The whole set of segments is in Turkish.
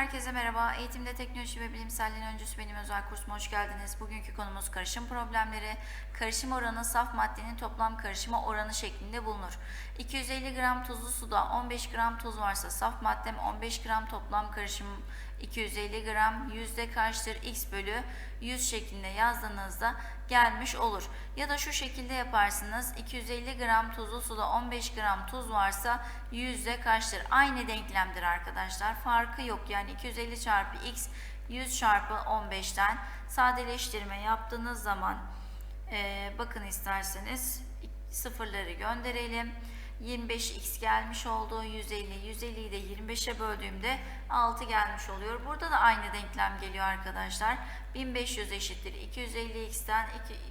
herkese merhaba. Eğitimde teknoloji ve bilimselliğin öncüsü benim özel kursuma hoş geldiniz. Bugünkü konumuz karışım problemleri. Karışım oranı saf maddenin toplam karışımı oranı şeklinde bulunur. 250 gram tuzlu suda 15 gram tuz varsa saf maddem 15 gram toplam karışım 250 gram yüzde kaçtır x bölü 100 şeklinde yazdığınızda gelmiş olur. Ya da şu şekilde yaparsınız. 250 gram tuzlu suda 15 gram tuz varsa yüzde kaçtır? Aynı denklemdir arkadaşlar. Farkı yok. Yani 250 çarpı x 100 çarpı 15'ten sadeleştirme yaptığınız zaman ee, bakın isterseniz sıfırları gönderelim. 25x gelmiş oldu. 150. 150'yi de 25'e böldüğümde 6 gelmiş oluyor. Burada da aynı denklem geliyor arkadaşlar. 1500 eşittir 250x'ten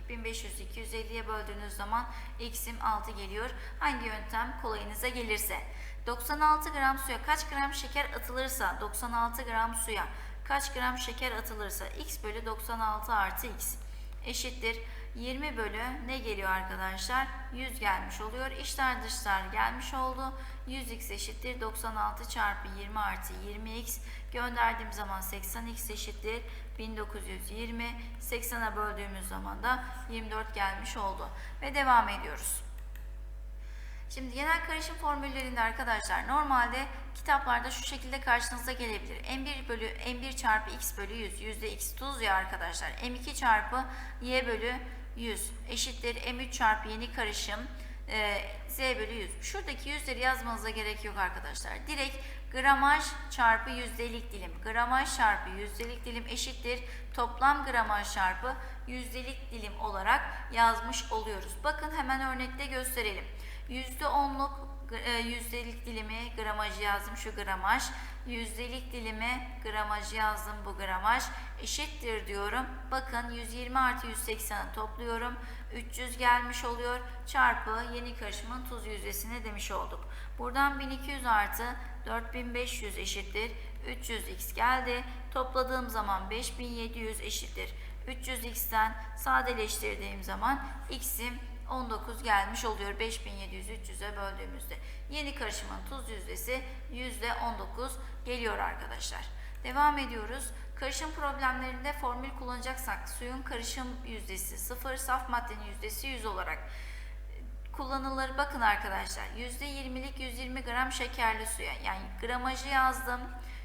1500 250'ye böldüğünüz zaman x'im 6 geliyor. Hangi yöntem kolayınıza gelirse. 96 gram suya kaç gram şeker atılırsa 96 gram suya kaç gram şeker atılırsa x bölü 96 artı x eşittir 20 bölü ne geliyor arkadaşlar? 100 gelmiş oluyor. İçler dışlar gelmiş oldu. 100x eşittir 96 çarpı 20 artı 20x gönderdiğim zaman 80x eşittir 1920. 80'e böldüğümüz zaman da 24 gelmiş oldu. Ve devam ediyoruz. Şimdi genel karışım formüllerinde arkadaşlar normalde kitaplarda şu şekilde karşınıza gelebilir. M1 bölü M1 çarpı x bölü 100 yüzde x tuz ya arkadaşlar. M2 çarpı y bölü 100 eşittir M3 çarpı yeni karışım e, z bölü 100. Şuradaki yüzleri yazmanıza gerek yok arkadaşlar. Direkt gramaj çarpı yüzdelik dilim. Gramaj çarpı yüzdelik dilim eşittir. Toplam gramaj çarpı yüzdelik dilim olarak yazmış oluyoruz. Bakın hemen örnekte gösterelim. %10'luk e, yüzdelik dilimi gramajı yazdım şu gramaj. Yüzdelik dilimi gramajı yazdım bu gramaj. Eşittir diyorum. Bakın 120 artı 180'i topluyorum. 300 gelmiş oluyor. Çarpı yeni karışımın tuz yüzdesini demiş olduk. Buradan 1200 artı 4500 eşittir. 300x geldi. Topladığım zaman 5700 eşittir. 300x'ten sadeleştirdiğim zaman x'im 19 gelmiş oluyor 5700 300'e böldüğümüzde. Yeni karışımın tuz yüzdesi %19 geliyor arkadaşlar. Devam ediyoruz. Karışım problemlerinde formül kullanacaksak suyun karışım yüzdesi 0, saf maddenin yüzdesi 100 olarak kullanılır. Bakın arkadaşlar %20'lik 120 gram şekerli suya yani gramajı yazdım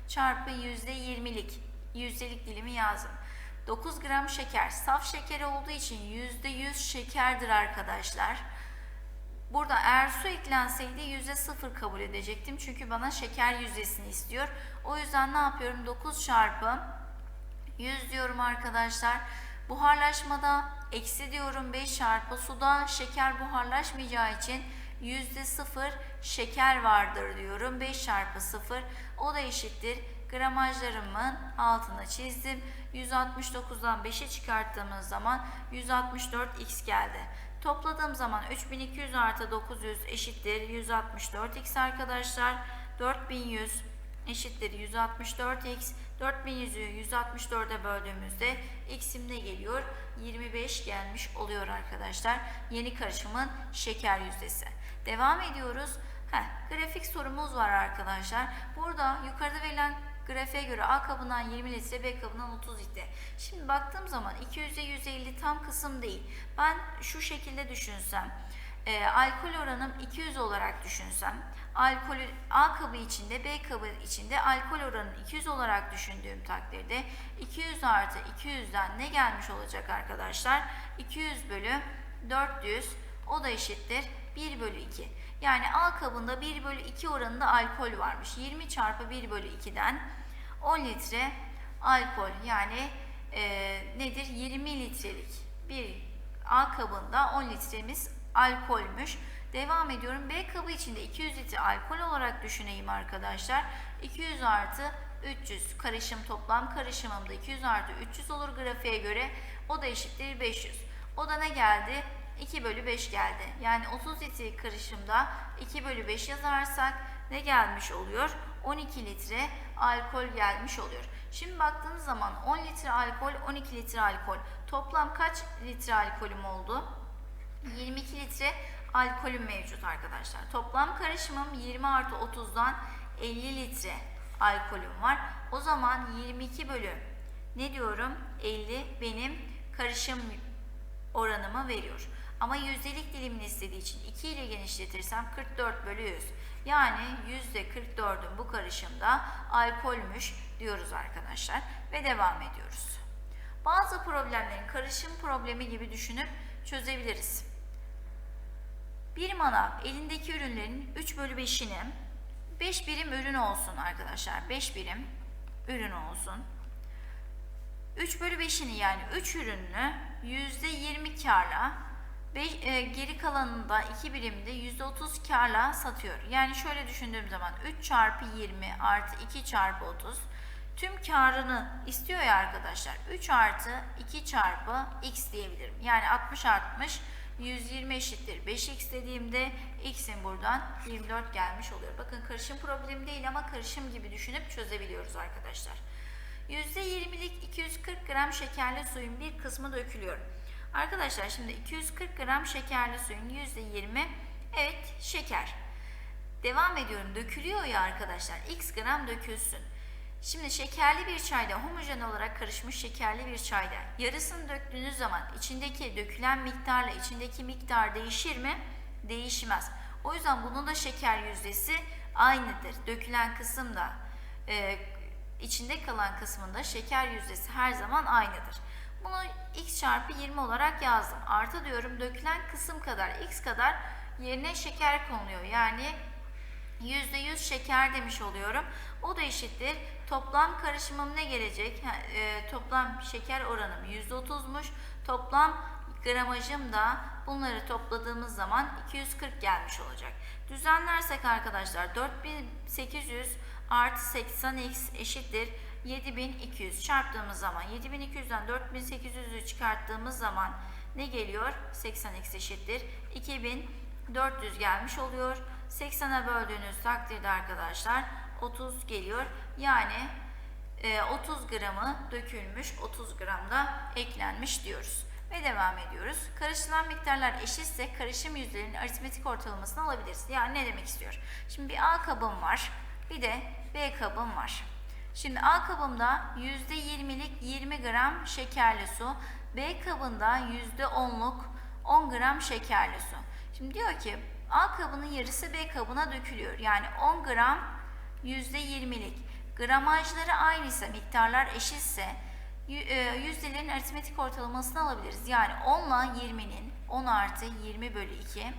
çarpı %20'lik yüzdelik dilimi yazdım. 9 gram şeker. Saf şeker olduğu için %100 şekerdir arkadaşlar. Burada eğer su eklenseydi %0 kabul edecektim. Çünkü bana şeker yüzdesini istiyor. O yüzden ne yapıyorum? 9 çarpı 100 diyorum arkadaşlar. Buharlaşmada eksi diyorum 5 çarpı suda şeker buharlaşmayacağı için %0 şeker vardır diyorum. 5 çarpı 0 o da eşittir. Gramajlarımın altına çizdim. 169'dan 5'e çıkarttığımız zaman 164x geldi. Topladığım zaman 3200 artı 900 eşittir 164x arkadaşlar. 4100 eşittir 164x. 4100'ü 164'e böldüğümüzde x'im ne geliyor? 25 gelmiş oluyor arkadaşlar. Yeni karışımın şeker yüzdesi. Devam ediyoruz. Heh, grafik sorumuz var arkadaşlar. Burada yukarıda verilen grafiğe göre A kabından 20 litre, B kabından 30 litre. Şimdi baktığım zaman 200'e 150 tam kısım değil. Ben şu şekilde düşünsem, e, alkol oranım 200 olarak düşünsem, alkol A kabı içinde, B kabı içinde alkol oranını 200 olarak düşündüğüm takdirde 200 artı 200'den ne gelmiş olacak arkadaşlar? 200 bölü 400 o da eşittir 1 bölü 2. Yani A kabında 1 bölü 2 oranında alkol varmış. 20 çarpı 1 bölü 2'den 10 litre alkol yani e, nedir? 20 litrelik bir A kabında 10 litremiz alkolmüş. Devam ediyorum. B kabı içinde 200 litre alkol olarak düşüneyim arkadaşlar. 200 artı 300 karışım toplam karışımımda 200 artı 300 olur grafiğe göre. O da eşittir 500. O da ne geldi? 2 bölü 5 geldi. Yani 30 litre karışımda 2 bölü 5 yazarsak ne gelmiş oluyor? 12 litre alkol gelmiş oluyor. Şimdi baktığınız zaman 10 litre alkol, 12 litre alkol. Toplam kaç litre alkolüm oldu? 22 litre alkolüm mevcut arkadaşlar. Toplam karışımım 20 artı 30'dan 50 litre alkolüm var. O zaman 22 bölü ne diyorum? 50 benim karışım oranımı veriyor. Ama yüzdelik dilimini istediği için 2 ile genişletirsem 44 bölü 100. Yani %44'ün bu karışımda alkolmüş diyoruz arkadaşlar. Ve devam ediyoruz. Bazı problemlerin karışım problemi gibi düşünüp çözebiliriz. Bir manav elindeki ürünlerin 3 bölü 5'ini 5 birim ürün olsun arkadaşlar. 5 birim ürün olsun. 3 bölü 5'ini yani 3 ürününü %20 karla beş- e, geri kalanında 2 birimde %30 karla satıyor. Yani şöyle düşündüğüm zaman 3 çarpı 20 artı 2 çarpı 30 tüm karını istiyor ya arkadaşlar. 3 artı 2 çarpı x diyebilirim. Yani 60 60 120 eşittir 5x dediğimde x'in buradan 24 gelmiş oluyor. Bakın karışım problemi değil ama karışım gibi düşünüp çözebiliyoruz arkadaşlar. %20'lik 240 gram şekerli suyun bir kısmı dökülüyor. Arkadaşlar şimdi 240 gram şekerli suyun %20 evet şeker. Devam ediyorum. Dökülüyor ya arkadaşlar. X gram dökülsün. Şimdi şekerli bir çayda homojen olarak karışmış şekerli bir çayda yarısını döktüğünüz zaman içindeki dökülen miktarla içindeki miktar değişir mi? Değişmez. O yüzden bunun da şeker yüzdesi aynıdır. Dökülen kısım da e, içinde kalan kısmında şeker yüzdesi her zaman aynıdır. Bunu x çarpı 20 olarak yazdım. Artı diyorum dökülen kısım kadar x kadar yerine şeker konuluyor. Yani %100 şeker demiş oluyorum. O da eşittir. Toplam karışımım ne gelecek? E, toplam şeker oranım %30'muş. Toplam gramajım da bunları topladığımız zaman 240 gelmiş olacak. Düzenlersek arkadaşlar 4800 artı 80x eşittir 7200 çarptığımız zaman 7200'den 4800'ü çıkarttığımız zaman ne geliyor? 80x eşittir 2400 gelmiş oluyor. 80'e böldüğünüz takdirde arkadaşlar 30 geliyor. Yani e, 30 gramı dökülmüş, 30 gram da eklenmiş diyoruz. Ve devam ediyoruz. Karışılan miktarlar eşitse karışım yüzdelerinin aritmetik ortalamasını alabiliriz. Yani ne demek istiyor? Şimdi bir A kabım var, bir de B kabım var. Şimdi A kabımda %20'lik 20 gram şekerli su, B kabında %10'luk 10 gram şekerli su. Şimdi diyor ki A kabının yarısı B kabına dökülüyor. Yani 10 gram %20'lik. Gramajları aynıysa, miktarlar eşitse e, yüzdelerin aritmetik ortalamasını alabiliriz. Yani 10 ile 20'nin 10 artı 20 bölü 2,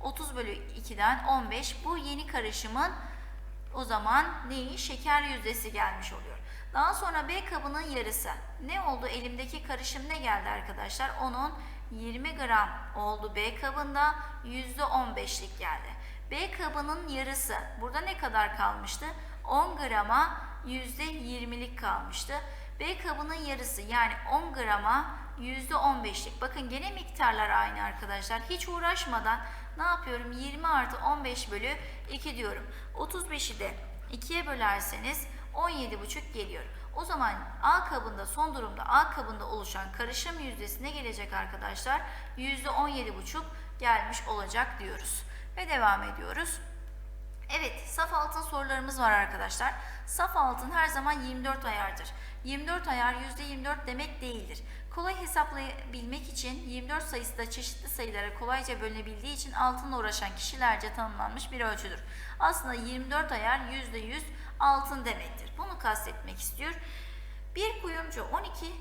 30 bölü 2'den 15 bu yeni karışımın o zaman neyi? Şeker yüzdesi gelmiş oluyor. Daha sonra B kabının yarısı. Ne oldu? Elimdeki karışım ne geldi arkadaşlar? Onun 20 gram oldu B kabında %15'lik geldi. B kabının yarısı. Burada ne kadar kalmıştı? 10 grama %20'lik kalmıştı. B kabının yarısı yani 10 grama %15'lik. Bakın gene miktarlar aynı arkadaşlar. Hiç uğraşmadan ne yapıyorum? 20 artı 15 bölü 2 diyorum. 35'i de 2'ye bölerseniz 17,5 geliyor. O zaman A kabında son durumda A kabında oluşan karışım yüzdesi ne gelecek arkadaşlar? %17,5 gelmiş olacak diyoruz. Ve devam ediyoruz. Evet, saf altın sorularımız var arkadaşlar. Saf altın her zaman 24 ayardır. 24 ayar %24 demek değildir. Kolay hesaplayabilmek için 24 sayısı da çeşitli sayılara kolayca bölünebildiği için altınla uğraşan kişilerce tanımlanmış bir ölçüdür. Aslında 24 ayar %100 altın demektir. Bunu kastetmek istiyor. Bir kuyumcu 12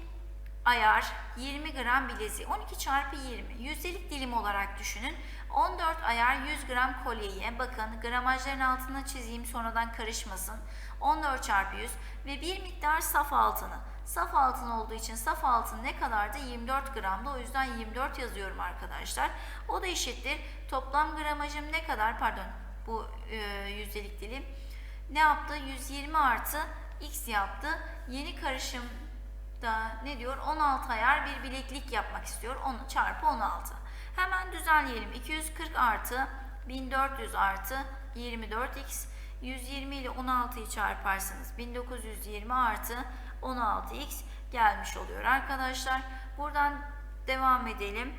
ayar 20 gram bileziği 12 çarpı 20 yüzdelik dilim olarak düşünün. 14 ayar 100 gram kolyeyi bakın gramajların altına çizeyim sonradan karışmasın. 14 çarpı 100 ve bir miktar saf altını. Saf altın olduğu için saf altın ne kadardı? 24 gramdı. O yüzden 24 yazıyorum arkadaşlar. O da eşittir. Toplam gramajım ne kadar? Pardon bu e, yüzdelik dilim. Ne yaptı? 120 artı x yaptı. Yeni karışım da ne diyor? 16 ayar bir bileklik yapmak istiyor. 10 çarpı 16. Hemen düzenleyelim. 240 artı 1400 artı 24x 120 ile 16'yı çarparsanız 1920 artı 16x gelmiş oluyor arkadaşlar. Buradan devam edelim.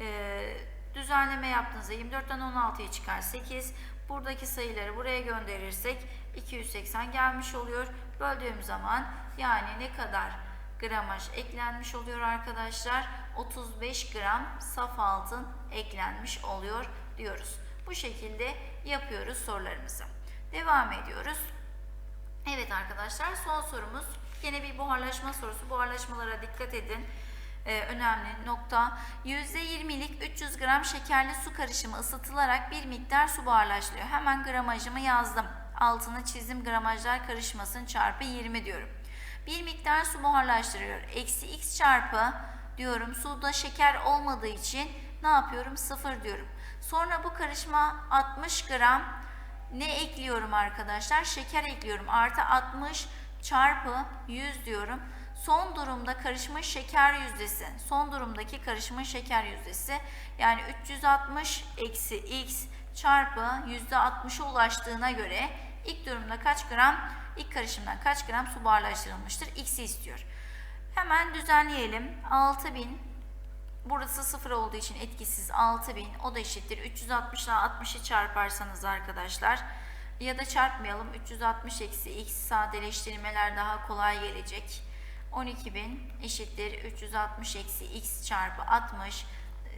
Ee, Düzenleme yaptığınızda 24'ten 16'ya çıkar 8. Buradaki sayıları buraya gönderirsek 280 gelmiş oluyor. Böldüğüm zaman yani ne kadar gramaj eklenmiş oluyor arkadaşlar? 35 gram saf altın eklenmiş oluyor diyoruz. Bu şekilde yapıyoruz sorularımızı. Devam ediyoruz. Evet arkadaşlar son sorumuz yine bir buharlaşma sorusu. Buharlaşmalara dikkat edin. Ee, önemli nokta. %20'lik 300 gram şekerli su karışımı ısıtılarak bir miktar su buharlaştırıyor. Hemen gramajımı yazdım. Altını çizdim gramajlar karışmasın çarpı 20 diyorum. Bir miktar su buharlaştırıyor. Eksi x çarpı diyorum. Suda şeker olmadığı için ne yapıyorum? 0 diyorum. Sonra bu karışma 60 gram ne ekliyorum arkadaşlar? Şeker ekliyorum. Artı 60 çarpı 100 diyorum. Son durumda karışmış şeker yüzdesi. Son durumdaki karışmış şeker yüzdesi. Yani 360 eksi x çarpı %60'a ulaştığına göre ilk durumda kaç gram, ilk karışımdan kaç gram su buharlaştırılmıştır? X'i istiyor. Hemen düzenleyelim. 6000 Burası 0 olduğu için etkisiz 6000 o da eşittir. 360 ile 60'ı çarparsanız arkadaşlar ya da çarpmayalım 360 eksi x sadeleştirmeler daha kolay gelecek. 12.000 eşittir 360 eksi x çarpı 60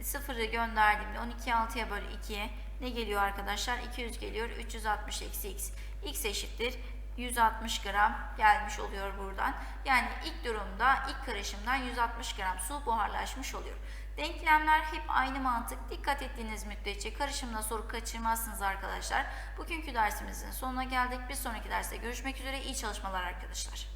sıfırı gönderdiğimde 12 6'ya bölü 2 ne geliyor arkadaşlar 200 geliyor 360 eksi x x eşittir 160 gram gelmiş oluyor buradan. Yani ilk durumda ilk karışımdan 160 gram su buharlaşmış oluyor. Denklemler hep aynı mantık. Dikkat ettiğiniz müddetçe karışımda soru kaçırmazsınız arkadaşlar. Bugünkü dersimizin sonuna geldik. Bir sonraki derste görüşmek üzere. İyi çalışmalar arkadaşlar.